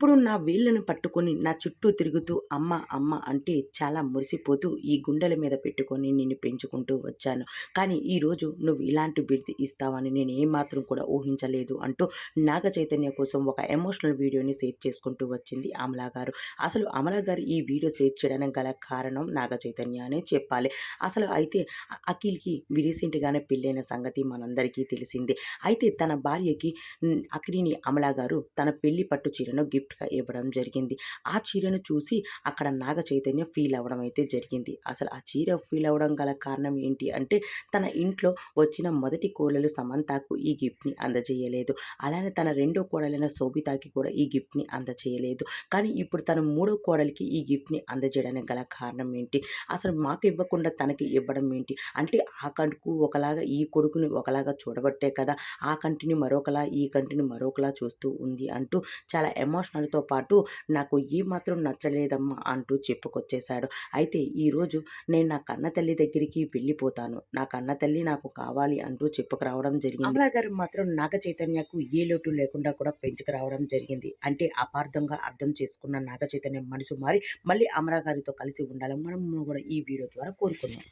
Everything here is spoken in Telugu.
ఎల్లప్పుడూ నా వేళ్ళను పట్టుకొని నా చుట్టూ తిరుగుతూ అమ్మ అమ్మ అంటే చాలా మురిసిపోతూ ఈ గుండెల మీద పెట్టుకొని నిన్ను పెంచుకుంటూ వచ్చాను. కానీ ఈరోజు నువ్వు ఇలాంటి బిర్ది ఇస్తావని నేను ఏమాత్రం కూడా ఊహించలేదు అంటూ నాగ చైతన్య కోసం ఒక ఎమోషనల్ వీడియోని షేర్ చేసుకుంటూ వచ్చింది అమలా గారు. అసలు అమలా గారు ఈ వీడియో షేర్ చేయడానికి గల కారణం నాగ చైతన్య అనే చెప్పాలి. అసలు అయితే అఖిల్కి రీసెంట్గానే పెళ్ళైన సంగతి మనందరికీ తెలిసిందే. అయితే తన భార్యకి అఖిలిని అమలా గారు తన పెళ్ళి పట్టు చీరను గిఫ్ట్ గిఫ్ట్గా ఇవ్వడం జరిగింది. ఆ చీరను చూసి అక్కడ నాగ చైతన్య ఫీల్ అవ్వడం అయితే జరిగింది. అసలు ఆ చీర ఫీల్ అవ్వడం గల కారణం ఏంటి అంటే తన ఇంట్లో వచ్చిన మొదటి కోడలు సమంతకు ఈ గిఫ్ట్ని అందజేయలేదు. అలానే తన రెండో కోడలైన శోభితాకి కూడా ఈ గిఫ్ట్ని అందజేయలేదు. కానీ ఇప్పుడు తన మూడో కోడలికి ఈ గిఫ్ట్ని అందజేయడానికి గల కారణం ఏంటి? అసలు మాకు ఇవ్వకుండా తనకి ఇవ్వడం ఏంటి? అంటే ఆ కంటుకు ఒకలాగా ఈ కొడుకుని ఒకలాగా చూడబట్టే కదా ఆ కంటిని మరొకలా ఈ కంటిని మరొకలా చూస్తూ ఉంది అంటూ చాలా ఎమోషనల్ ప్రశ్నలతో పాటు నాకు ఈ మాత్రం నచ్చలేదమ్మా అంటూ చెప్పుకొచ్చేశాడు. అయితే ఈరోజు నేను నా కన్న తల్లి దగ్గరికి వెళ్ళిపోతాను. నా కన్న తల్లి నాకు కావాలి అంటూ చెప్పుకురావడం జరిగింది. అమలా గారు మాత్రం నాగ చైతన్యకు ఏ లోటు లేకుండా కూడా పెంచుకురావడం జరిగింది. అంటే అపార్థంగా అర్థం చేసుకున్న నాగ చైతన్య మనసు మారి మళ్ళీ అమరా గారితో కలిసి ఉండాలని మనం కూడా ఈ వీడియో ద్వారా కోరుకున్నాం.